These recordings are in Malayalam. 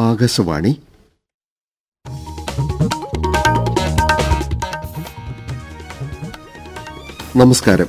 ആകാശവാണി. നമസ്കാരം.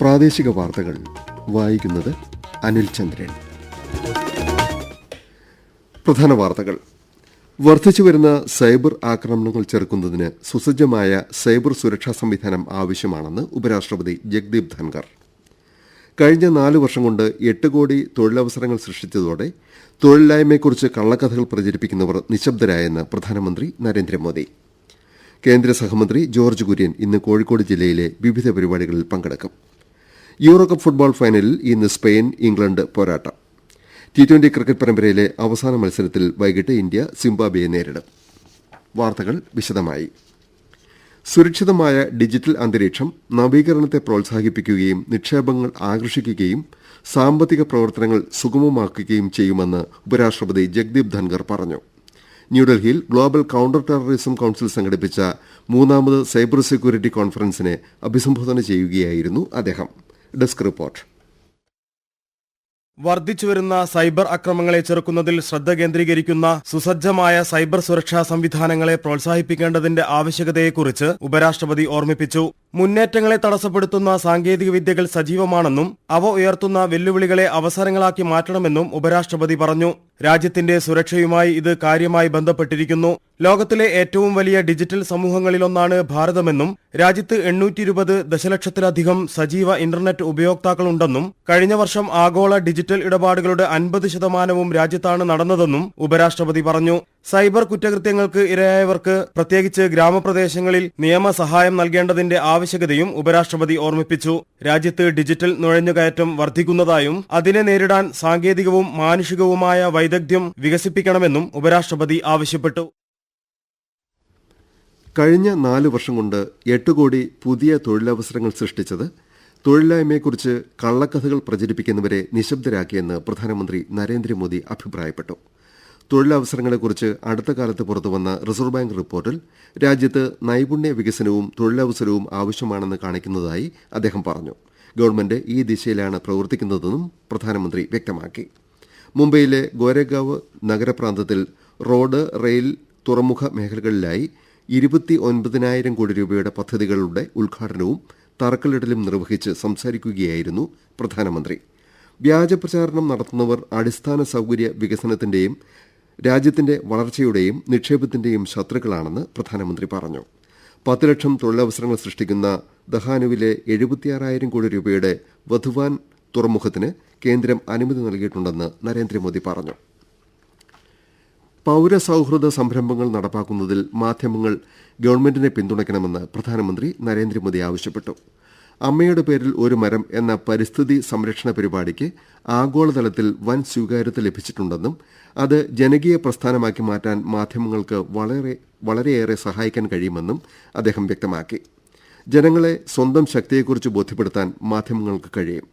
പ്രാദേശിക വാർത്തകൾ. വായിക്കുന്നത് അനിൽ ചന്ദ്രൻ. പ്രധാന വാർത്തകൾ. വർദ്ധിച്ചു വരുന്ന സൈബർ ആക്രമണങ്ങൾ ചെറുക്കുന്നതിന് സുസജ്ജമായ സൈബർ സുരക്ഷാ സംവിധാനം ആവശ്യമാണെന്ന് ഉപരാഷ്ട്രപതി ജഗ്ദീപ് ധൻകർ കഴിഞ്ഞ നാല് വർഷം കൊണ്ട് എട്ട് കോടി തൊഴിലവസരങ്ങൾ സൃഷ്ടിച്ചതോടെ തൊഴിലില്ലായ്മയെക്കുറിച്ച് കള്ളക്കഥകൾ പ്രചരിപ്പിക്കുന്നവർ നിശബ്ദരായെന്ന് പ്രധാനമന്ത്രി നരേന്ദ്രമോദി. കേന്ദ്ര സഹമന്ത്രി ജോർജ് കുര്യൻ ഇന്ന് കോഴിക്കോട് ജില്ലയിലെ വിവിധ പരിപാടികളിൽ പങ്കെടുക്കും. യൂറോകപ്പ് ഫുട്ബോൾ ഫൈനലിൽ ഇന്ന് സ്പെയിൻ ഇംഗ്ലണ്ട് പോരാട്ടം. ടി ട്വന്റി ക്രിക്കറ്റ് പരമ്പരയിലെ അവസാന മത്സരത്തിൽ വൈകിട്ട് ഇന്ത്യ സിംബാബ്വെയെ നേരിടും. വാർത്തകൾ വിശദമായി. സുരക്ഷിതമായ ഡിജിറ്റൽ അന്തരീക്ഷം നവീകരണത്തെ പ്രോത്സാഹിപ്പിക്കുകയും നിക്ഷേപങ്ങൾ ആകർഷിക്കുകയും സാമ്പത്തിക പ്രവർത്തനങ്ങൾ സുഗമമാക്കുകയും ചെയ്യുമെന്ന് ഉപരാഷ്ട്രപതി ജഗ്ദീപ് ധൻകർ പറഞ്ഞു. ന്യൂഡൽഹിയിൽ ഗ്ലോബൽ കൌണ്ടർ ടെററിസം കൌൺസിൽ സംഘടിപ്പിച്ച മൂന്നാമത് സൈബർ സെക്യൂരിറ്റി കോൺഫറൻസിനെ അഭിസംബോധന ചെയ്യുകയായിരുന്നു അദ്ദേഹം. Desk report. വർദ്ധിച്ചുവരുന്ന സൈബർ അക്രമങ്ങളെ ചെറുക്കുന്നതിൽ ശ്രദ്ധ കേന്ദ്രീകരിക്കുന്ന സുസജ്ജമായ സൈബർ സുരക്ഷാ സംവിധാനങ്ങളെ പ്രോത്സാഹിപ്പിക്കേണ്ടതിന്റെ ആവശ്യകതയെക്കുറിച്ച് ഉപരാഷ്ട്രപതി ഓർമ്മിപ്പിച്ചു. മുന്നേറ്റങ്ങളെ തടസ്സപ്പെടുത്തുന്ന സാങ്കേതിക വിദ്യകൾ സജീവമാണെന്നും അവ ഉയർത്തുന്ന വെല്ലുവിളികളെ അവസരങ്ങളാക്കി മാറ്റണമെന്നും ഉപരാഷ്ട്രപതി പറഞ്ഞു. രാജ്യത്തിന്റെ സുരക്ഷയുമായി ഇത് കാര്യമായി ബന്ധപ്പെട്ടിരിക്കുന്നു. ലോകത്തിലെ ഏറ്റവും വലിയ ഡിജിറ്റൽ സമൂഹങ്ങളിലൊന്നാണ് ഭാരതമെന്നും രാജ്യത്ത് എണ്ണൂറ്റി ഇരുപത് ദശലക്ഷത്തിലധികം സജീവ ഇന്റർനെറ്റ് ഉപയോക്താക്കളുണ്ടെന്നും കഴിഞ്ഞ വർഷം ആഗോള ഡിജിറ്റൽ ഇടപാടുകളുടെ അൻപത് ശതമാനവും രാജ്യത്താണ് നടന്നതെന്നും ഉപരാഷ്ട്രപതി പറഞ്ഞു. സൈബർ കുറ്റകൃത്യങ്ങൾക്ക് ഇരയായവർക്ക് പ്രത്യേകിച്ച് ഗ്രാമപ്രദേശങ്ങളിൽ നിയമസഹായം നൽകേണ്ടതിന്റെ ആവശ്യകതയും ഉപരാഷ്ട്രപതി ഓർമ്മിപ്പിച്ചു. രാജ്യത്ത് ഡിജിറ്റൽ നുഴഞ്ഞുകയറ്റം വർദ്ധിക്കുന്നതായും അതിനെ നേരിടാൻ സാങ്കേതികവും മാനുഷികവുമായ വൈദഗ്ധ്യം വികസിപ്പിക്കണമെന്നും ഉപരാഷ്ട്രപതി ആവശ്യപ്പെട്ടു. കഴിഞ്ഞ നാല് വർഷം കൊണ്ട് എട്ട് കോടി പുതിയ തൊഴിലവസരങ്ങൾ സൃഷ്ടിച്ചത് തൊഴിലില്ലായ്മയെക്കുറിച്ച് കള്ളക്കഥകൾ പ്രചരിപ്പിക്കുന്നവരെ നിശബ്ദരാക്കിയെന്ന് പ്രധാനമന്ത്രി നരേന്ദ്രമോദി അഭിപ്രായപ്പെട്ടു. തൊഴിലവസരങ്ങളെക്കുറിച്ച് അടുത്ത കാലത്ത് പുറത്തുവന്ന റിസർവ് ബാങ്ക് റിപ്പോർട്ടിൽ രാജ്യത്ത് നൈപുണ്യ വികസനവും തൊഴിലവസരവും ആവശ്യമാണെന്ന് കാണിക്കുന്നതായി അദ്ദേഹം പറഞ്ഞു. ഗവൺമെന്റ് ഈ ദിശയിലാണ് പ്രവർത്തിക്കുന്നതെന്നും പ്രധാനമന്ത്രി വ്യക്തമാക്കി. മുംബൈയിലെ ഗോരഗാവ് നഗരപ്രാന്തത്തിൽ റോഡ് റെയിൽ തുറമുഖ മേഖലകളിലായി ഇരുപത്തി ഒൻപതിനായിരം കോടി രൂപയുടെ പദ്ധതികളുടെ ഉദ്ഘാടനവും തറക്കല്ലിടലും നിർവഹിച്ച് സംസാരിക്കുകയായിരുന്നു പ്രധാനമന്ത്രി. വ്യാജപ്രചാരണം നടത്തുന്നവർ അടിസ്ഥാന സൌകര്യ വികസനത്തിന്റെയും രാജ്യത്തിന്റെ വളർച്ചയുടെയും നിക്ഷേപത്തിന്റെയും ശത്രുക്കളാണെന്ന് പ്രധാനമന്ത്രി പറഞ്ഞു. പത്ത് ലക്ഷം തൊഴിലവസരങ്ങൾ സൃഷ്ടിക്കുന്ന ദഹാനുവിലെ എഴുപത്തിയാറായിരം കോടി രൂപയുടെ വധുവാൻ തുറമുഖത്തിന് കേന്ദ്രം അനുമതി നൽകിയിട്ടുണ്ടെന്ന് നരേന്ദ്രമോദി പറഞ്ഞു. പൌരസൌഹൃദ സംരംഭങ്ങൾ നടപ്പാക്കുന്നതിൽ മാധ്യമങ്ങൾ ഗവൺമെന്റിനെ പിന്തുണയ്ക്കണമെന്ന് പ്രധാനമന്ത്രി നരേന്ദ്രമോദി ആവശ്യപ്പെട്ടു. അമ്മയുടെ പേരിൽ ഒരു മരം എന്ന പരിസ്ഥിതി സംരക്ഷണ പരിപാടിക്ക് ആഗോളതലത്തിൽ വൻ സ്വീകാര്യത ലഭിച്ചിട്ടുണ്ടെന്നും അത് ജനകീയ പ്രസ്ഥാനമാക്കി മാറ്റാൻ മാധ്യമങ്ങൾക്ക് വളരെ വളരെയേറെ സഹായിക്കാൻ കഴിയുമെന്നും അദ്ദേഹം വ്യക്തമാക്കി. ജനങ്ങളെ സ്വന്തം ശക്തിയെക്കുറിച്ച് ബോധ്യപ്പെടുത്താൻ മാധ്യമങ്ങൾക്ക് കഴിയും.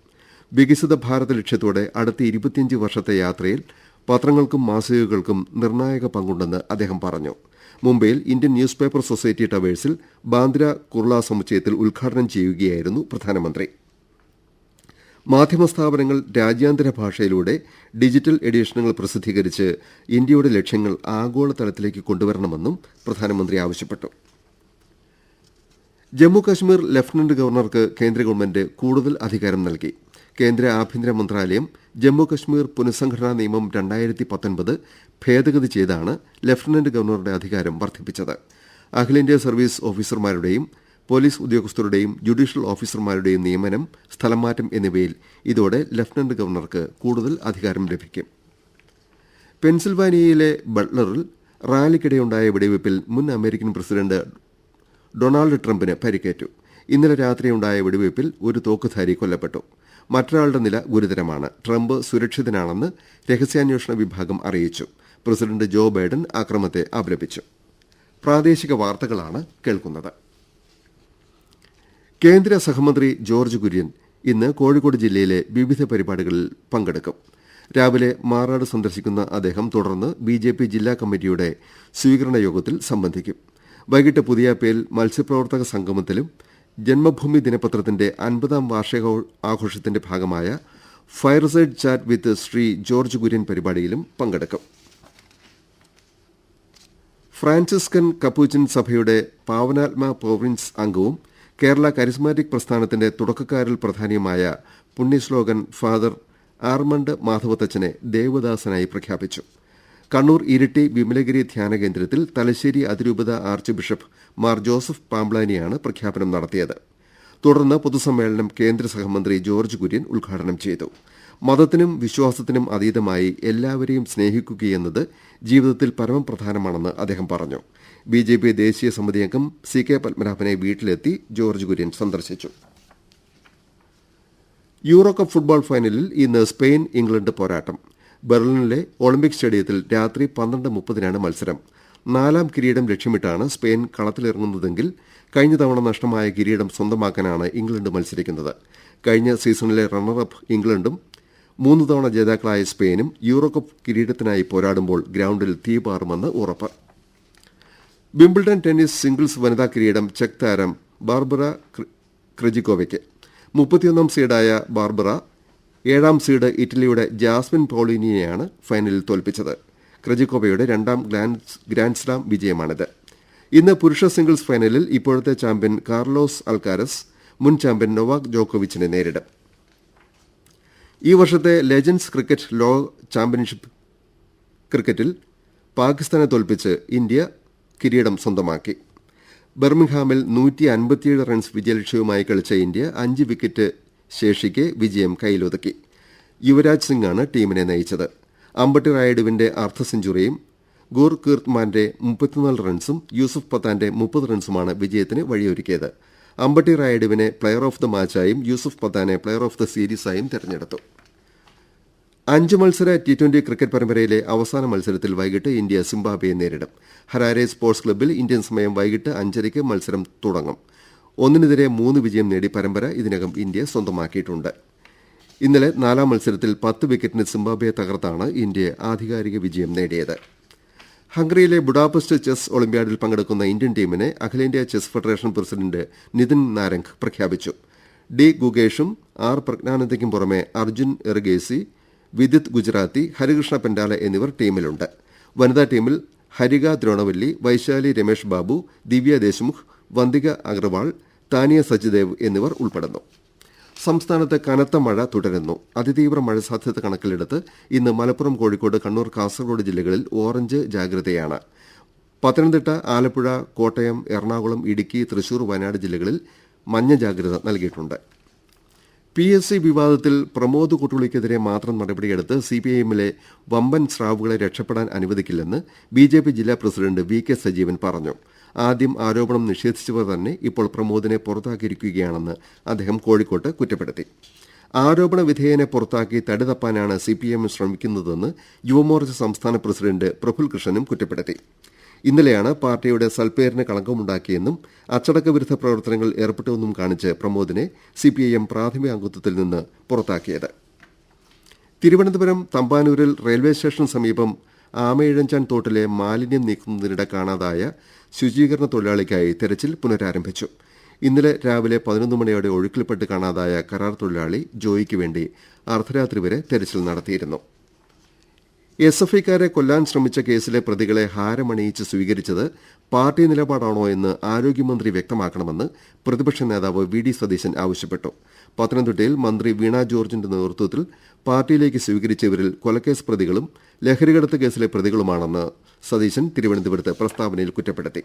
വികസിത ഭാരത ലക്ഷ്യത്തോടെ അടുത്ത ഇരുപത്തിയഞ്ച് വർഷത്തെ യാത്രയിൽ പത്രങ്ങൾക്കും മാസികകൾക്കും നിർണായക പങ്കുണ്ടെന്ന് അദ്ദേഹം പറഞ്ഞു. മുംബൈയിൽ ഇന്ത്യൻ ന്യൂസ് പേപ്പർ സൊസൈറ്റി ടവേഴ്സിൽ ബാന്ദ്ര കുർള സമുച്ചയത്തിൽ ഉദ്ഘാടനം ചെയ്യുകയായിരുന്നു പ്രധാനമന്ത്രി. മാധ്യമ സ്ഥാപനങ്ങൾ രാജ്യാന്തര ഭാഷയിലൂടെ ഡിജിറ്റൽ എഡിഷനുകൾ പ്രസിദ്ധീകരിച്ച് ഇന്ത്യയുടെ ലക്ഷ്യങ്ങൾ ആഗോളതലത്തിലേക്ക് കൊണ്ടുവരണമെന്നും പ്രധാനമന്ത്രി ആവശ്യപ്പെട്ടു. ജമ്മു കശ്മീർ ലഫ്റ്റനന്റ് ഗവർണർക്ക് കേന്ദ്ര ഗവൺമെന്റ് കൂടുതൽ അധികാരം നൽകി. കേന്ദ്ര ആഭ്യന്തര മന്ത്രാലയം ജമ്മുകശ്മീർ പുനഃസംഘടനാ നിയമം രണ്ടായിരത്തി പത്തൊൻപത് ഭേദഗതി ചെയ്താണ് ലഫ്റ്റനന്റ് ഗവർണറുടെ അധികാരം വർദ്ധിപ്പിച്ചത്. അഖിലേന്ത്യാ സർവീസ് ഓഫീസർമാരുടെയും പോലീസ് ഉദ്യോഗസ്ഥരുടെയും ജുഡീഷ്യൽ ഓഫീസർമാരുടെയും നിയമനം സ്ഥലംമാറ്റം എന്നിവയിൽ ഇതോടെ ലഫ്റ്റനന്റ് ഗവർണർക്ക് കൂടുതൽ അധികാരം ലഭിക്കും. പെൻസിൽവാനിയയിലെ ബട്ട്ലറിൽ റാലിക്കിടെയുണ്ടായ വെടിവയ്പിൽ മുൻ അമേരിക്കൻ പ്രസിഡന്റ് ഡൊണാൾഡ് ട്രംപിന് പരിക്കേറ്റു. ഇന്നലെ രാത്രിയുണ്ടായ വെടിവയ്പിൽ ഒരു തോക്കുധാരി കൊല്ലപ്പെട്ടു. മറ്റൊരാളുടെ നില ഗുരുതരമാണ്. ട്രംപ് സുരക്ഷിതനാണെന്ന് രഹസ്യാന്വേഷണ വിഭാഗം അറിയിച്ചു. പ്രസിഡന്റ് ജോ ബൈഡൻ അക്രമത്തെ അപലപിച്ചു. പ്രാദേശിക വാർത്തകളാണ് കേൾക്കുന്നത്. കേന്ദ്ര സഹമന്ത്രി ജോർജ് കുര്യൻ ഇന്ന് കോഴിക്കോട് ജില്ലയിലെ വിവിധ പരിപാടികളിൽ പങ്കെടുക്കും. രാവിലെ മാറാട് സന്ദർശിക്കുന്ന അദ്ദേഹം തുടർന്ന് ബി ജെ പി ജില്ലാ കമ്മിറ്റിയുടെ സ്വീകരണ യോഗത്തിൽ സംബന്ധിക്കും. വൈകിട്ട് പുതിയാപ്പയിൽ മത്സ്യപ്രവർത്തക സംഗമത്തിലും ജന്മഭൂമി ദിനപത്രത്തിന്റെ അൻപതാം വാർഷിക ആഘോഷത്തിന്റെ ഭാഗമായ fireside chat with Shri George Kurian പരിപാടിയിലും പങ്കെടുക്കും. ഫ്രാൻസിസ്കൻ കപ്പൂച്ചിൻ സഭയുടെ പാവനാത്മ പ്രോവിൻസ് അംഗവും കേരള കരിസ്മാറ്റിക് പ്രസ്ഥാനത്തിന്റെ തുടക്കക്കാരിൽ പ്രധാനിയുമായ പുണ്യശ്ലോകൻ ഫാദർ ആർമണ്ട് മാധവത്തച്ഛനെ ദേവദാസനായി പ്രഖ്യാപിച്ചു. കണ്ണൂർ ഇരിട്ടി വിമലഗിരി ധ്യാന കേന്ദ്രത്തിൽ തലശ്ശേരി അതിരൂപത ആർച്ച് ബിഷപ്പ് മാർ ജോസഫ് പാംബ്ലാനിയാണ് പ്രഖ്യാപനം നടത്തിയത്. തുടർന്ന് പൊതുസമ്മേളനം കേന്ദ്ര സഹമന്ത്രി ജോർജ് കുര്യൻ ഉദ്ഘാടനം ചെയ്തു. മതത്തിനും വിശ്വാസത്തിനും അതീതമായി എല്ലാവരെയും സ്നേഹിക്കുകയെന്നത് ജീവിതത്തിൽ പരമപ്രധാനമാണെന്ന് അദ്ദേഹം പറഞ്ഞു. ബി ജെ പി ദേശീയ സമിതി അംഗം സി കെ പത്മനാഭനെ വീട്ടിലെത്തി ജോർജ് കുര്യൻ സന്ദർശിച്ചു. യൂറോ കപ്പ് ഫുട്ബോൾ ഫൈനലിൽ ഇന്ന് സ്പെയിൻ ഇംഗ്ലണ്ട് പോരാട്ടം. ബെർലിനിലെ ഒളിമ്പിക് സ്റ്റേഡിയത്തിൽ രാത്രി പന്ത്രണ്ട് മുപ്പതിനാണ് മത്സരം. നാലാം കിരീടം ലക്ഷ്യമിട്ടാണ് സ്പെയിൻ കളത്തിലിറങ്ങുന്നതെങ്കിൽ കഴിഞ്ഞ തവണ നഷ്ടമായ കിരീടം സ്വന്തമാക്കാനാണ് ഇംഗ്ലണ്ട് മത്സരിക്കുന്നത്. കഴിഞ്ഞ സീസണിലെ റണ്ണറപ്പ് ഇംഗ്ലണ്ടും മൂന്ന് തവണ ജേതാക്കളായ സ്പെയിനും യൂറോകപ്പ് കിരീടത്തിനായി പോരാടുമ്പോൾ ഗ്രൗണ്ടിൽ തീപാറുമെന്ന് ഉറപ്പ്. വിംബിൾഡൺ ടെന്നീസ് സിംഗിൾസ് വനിതാ കിരീടം ചെക്ക് താരം ബാർബറ ക്രി- ക്രിജിക്കോവയ്ക്ക്. മുപ്പത്തിയൊന്നാം സീഡായ ബാർബറ ഏഴാം സീഡ് ഇറ്റലിയുടെ ജാസ്മിൻ പോളിനിയെയാണ് ഫൈനലിൽ തോൽപ്പിച്ചത്. ക്രജിക്കോവയുടെ രണ്ടാം ഗ്രാൻഡ് ഗ്രാൻഡ് സ്ലാം വിജയമാണിത്. ഇന്ന് പുരുഷ സിംഗിൾസ് ഫൈനലിൽ ഇപ്പോഴത്തെ ചാമ്പ്യൻ കാർലോസ് അൽക്കാരസ് മുൻ ചാമ്പ്യൻ നൊവാക് ജോക്കോവിച്ചിനെ നേരിടും. ഈ വർഷത്തെ ലെജൻഡ്സ് ക്രിക്കറ്റ് ലോ ചാമ്പ്യൻഷിപ്പ് ക്രിക്കറ്റിൽ പാകിസ്ഥാനെ തോൽപ്പിച്ച് ഇന്ത്യ കിരീടം സ്വന്തമാക്കി. ബർമിംഗ്ഹാമിൽ നൂറ്റി അൻപത്തിയേഴ് റൺസ് വിജയലക്ഷ്യവുമായി കളിച്ച ഇന്ത്യ അഞ്ച് വിക്കറ്റ് ശേഷിക്കെ വിജയം കയ്യിലൊതുക്കി. യുവരാജ് സിംഗാണ് ടീമിനെ നയിച്ചത്. അമ്പട്ടി റായിഡുവിന്റെ അർദ്ധ സെഞ്ചുറിയും ഗൂർ കീർത്മാന്റെ മുപ്പത്തിനാല് റൺസും യൂസുഫ് പത്താന്റെ മുപ്പത് റൺസുമാണ് വിജയത്തിന് വഴിയൊരുക്കിയത്. അമ്പട്ടി റായിഡുവിനെ പ്ലെയർ ഓഫ് ദ മാച്ചായും യൂസുഫ് പത്താനെ പ്ലെയർ ഓഫ് ദ സീരീസായും തെരഞ്ഞെടുത്തു. അഞ്ച് മത്സര ടി ട്വന്റി ക്രിക്കറ്റ് പരമ്പരയിലെ അവസാന മത്സരത്തിൽ വൈകിട്ട് ഇന്ത്യ സിംബാബ്വെയെ നേരിടും. ഹരാരെ സ്പോർട്സ് ക്ലബ്ബിൽ ഇന്ത്യൻ സമയം വൈകിട്ട് അഞ്ചരയ്ക്ക് മത്സരം തുടങ്ങും. ഒന്നിനെതിരെ മൂന്ന് വിജയം നേടി പരമ്പര ഇതിനകം ഇന്ത്യ സ്വന്തമാക്കിയിട്ടുണ്ട്. ഇന്നലെ നാലാം മത്സരത്തിൽ പത്ത് വിക്കറ്റിന് സിംബാബ്വെ തകർത്താണ് ഇന്ത്യ ആധികാരിക വിജയം നേടിയത്. ഹംഗറിയിലെ ബുഡാപെസ്റ്റ് ചെസ് ഒളിമ്പ്യാഡിൽ പങ്കെടുക്കുന്ന ഇന്ത്യൻ ടീമിനെ അഖിലേന്ത്യാ chess federation president Nitin Narang പ്രഖ്യാപിച്ചു. ഡി ഗുഗേഷും ആർ പ്രജ്ഞാനന്ദയ്ക്കും പുറമെ അർജുൻ എറുഗേസി വിദിത് ഗുജറാത്തി ഹരികൃഷ്ണ പെൻഡാല എന്നിവർ ടീമിലുണ്ട്. വനിതാ ടീമിൽ ഹരിക ദ്രോണവല്ലി വൈശാലി രമേഷ് ബാബു ദിവ്യ ദേശ്മുഖ് വന്തിക അഗർവാൾ താനിയ സജിദേവ് എന്നിവർ ഉൾപ്പെടുന്നു. സംസ്ഥാനത്ത് കനത്ത മഴ തുടരുന്നു. അതിതീവ്ര മഴ സാധ്യത കണക്കിലെടുത്ത് ഇന്ന് മലപ്പുറം കോഴിക്കോട് കണ്ണൂർ കാസർഗോഡ് ജില്ലകളിൽ ഓറഞ്ച് ജാഗ്രതയാണ്. പത്തനംതിട്ട ആലപ്പുഴ കോട്ടയം എറണാകുളം ഇടുക്കി തൃശൂർ വയനാട് ജില്ലകളിൽ മഞ്ഞ ജാഗ്രത നൽകിയിട്ടുണ്ട്. പി എസ് സി വിവാദത്തിൽ പ്രമോദ് കുട്ടുളിക്കെതിരെ മാത്രം നടപടിയെടുത്ത് സി പി ഐ എമ്മിലെ വമ്പൻ സ്രാവുകളെ രക്ഷപ്പെടാൻ അനുവദിക്കില്ലെന്ന് ബി ജെ പി ജില്ലാ പ്രസിഡന്റ് വി കെ സജീവൻ പറഞ്ഞു. ആദ്യം ആരോപണം നിഷേധിച്ചവർ തന്നെ ഇപ്പോൾ പ്രമോദിനെ പുറത്താക്കിയിരിക്കുകയാണെന്ന് അദ്ദേഹം കോഴിക്കോട്ട് കുറ്റപ്പെടുത്തി. ആരോപണ വിധേയനെ പുറത്താക്കി തടി തപ്പാനാണ് എം ശ്രമിക്കുന്നതെന്ന് യുവമോർച്ച സംസ്ഥാന പ്രസിഡന്റ് പ്രഫുൽ കൃഷ്ണനും കുറ്റപ്പെടുത്തി. ഇന്നലെയാണ് പാർട്ടിയുടെ സൽപ്പേരിന് കളങ്കമുണ്ടാക്കിയെന്നും അച്ചടക്ക വിരുദ്ധ പ്രവർത്തനങ്ങൾ ഏർപ്പെട്ടുവെന്നും കാണിച്ച് പ്രമോദിനെ സിപിഐഎം പ്രാഥമിക അംഗത്വത്തിൽ നിന്ന് പുറത്താക്കിയത്. തിരുവനന്തപുരം തമ്പാനൂരിൽ റെയിൽവേ സ്റ്റേഷന് സമീപം ആമയിഴഞ്ചാൻ തോട്ടിലെ മാലിന്യം നീക്കുന്നതിനിടെ കാണാതായ ശുചീകരണ തൊഴിലാളിക്കായി തെരച്ചിൽ പുനരാരംഭിച്ചു. ഇന്നലെ രാവിലെ പതിനൊന്ന് മണിയോടെ ഒഴുക്കിൽപ്പെട്ട് കാണാതായ കരാർ തൊഴിലാളി ജോയിക്ക് വേണ്ടി അർദ്ധരാത്രി വരെ തെരച്ചിൽ നടത്തിയിരുന്നു. എസ് എഫ് ഐക്കാരെ കൊല്ലാൻ ശ്രമിച്ച കേസിലെ പ്രതികളെ ഹാരമണിയിച്ച് സ്വീകരിച്ചത് പാർട്ടി നിലപാടാണോ എന്ന് ആരോഗ്യമന്ത്രി വ്യക്തമാക്കണമെന്ന് പ്രതിപക്ഷ നേതാവ് വി ഡി സതീശൻ ആവശ്യപ്പെട്ടു. പത്തനംതിട്ടയിൽ മന്ത്രി വീണ ജോർജിന്റെ നേതൃത്വത്തിൽ പാർട്ടിയിലേക്ക് സ്വീകരിച്ചവരിൽ കൊലക്കേസ് പ്രതികളും ലഹരികടത്ത് കേസിലെ പ്രതികളുമാണെന്ന് സതീശൻ തിരുവനന്തപുരത്ത് പ്രസ്താവനയിൽ കുറ്റപ്പെടുത്തി.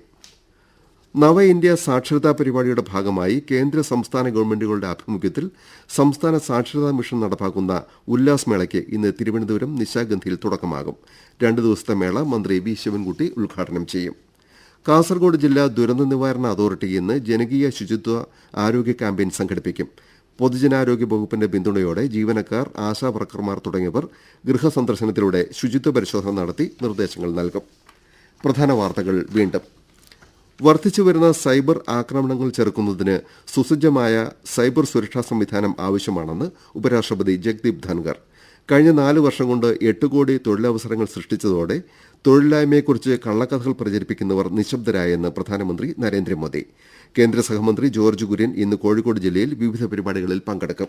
നവ ഇന്ത്യ സാക്ഷരതാ പരിപാടിയുടെ ഭാഗമായി കേന്ദ്ര സംസ്ഥാന ഗവൺമെന്റുകളുടെ ആഭിമുഖ്യത്തിൽ സംസ്ഥാന സാക്ഷരതാ മിഷൻ നടപ്പാക്കുന്ന ഉല്ലാസ് മേളയ്ക്ക് ഇന്ന് തിരുവനന്തപുരം നിശാഗന്ധിയിൽ തുടക്കമാകും. രണ്ടു ദിവസത്തെ മേള മന്ത്രി വി ശിവൻകുട്ടി ഉദ്ഘാടനം ചെയ്യും. കാസർഗോഡ് ജില്ലാ ദുരന്ത നിവാരണ അതോറിറ്റി ഇന്ന് ജനകീയ ശുചിത്വ ആരോഗ്യ ക്യാമ്പയിൻ സംഘടിപ്പിക്കും. പൊതുജനാരോഗ്യ വകുപ്പിന്റെ പിന്തുണയോടെ ജീവനക്കാർ ആശാ വർക്കർമാർ തുടങ്ങിയവർ ഗൃഹസന്ദർശനത്തിലൂടെ ശുചിത്വ പരിശോധന നടത്തി നിർദ്ദേശങ്ങൾ നൽകും. പ്രധാന വാർത്തകൾ വീണ്ടും. വർദ്ധിച്ചുവരുന്ന സൈബർ ആക്രമണങ്ങൾ ചെറുക്കുന്നതിന് സുസജ്ജമായ സൈബർ സുരക്ഷാ സംവിധാനം ആവശ്യമാണെന്ന് ഉപരാഷ്ട്രപതി ജഗ്ദീപ് ധൻകർ കഴിഞ്ഞ നാല് വർഷം കൊണ്ട് എട്ട് കോടി തൊഴിലവസരങ്ങൾ സൃഷ്ടിച്ചതോടെ തൊഴിലില്ലായ്മയെക്കുറിച്ച് കള്ളക്കഥകൾ പ്രചരിപ്പിക്കുന്നവർ നിശബ്ദരായെന്ന് പ്രധാനമന്ത്രി നരേന്ദ്രമോദി. കേന്ദ്ര സഹമന്ത്രി ജോർജ് കുര്യൻ ഇന്ന് കോഴിക്കോട് ജില്ലയിൽ വിവിധ പരിപാടികളിൽ പങ്കെടുക്കും.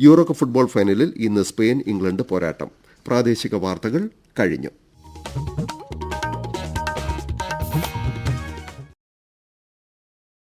യൂറോ കപ്പ് ഫുട്ബോൾ ഫൈനലിൽ ഇന്ന് സ്പെയിൻ ഇംഗ്ലണ്ട് പോരാട്ടം. പ്രാദേശിക വാർത്തകൾ കഴിഞ്ഞു.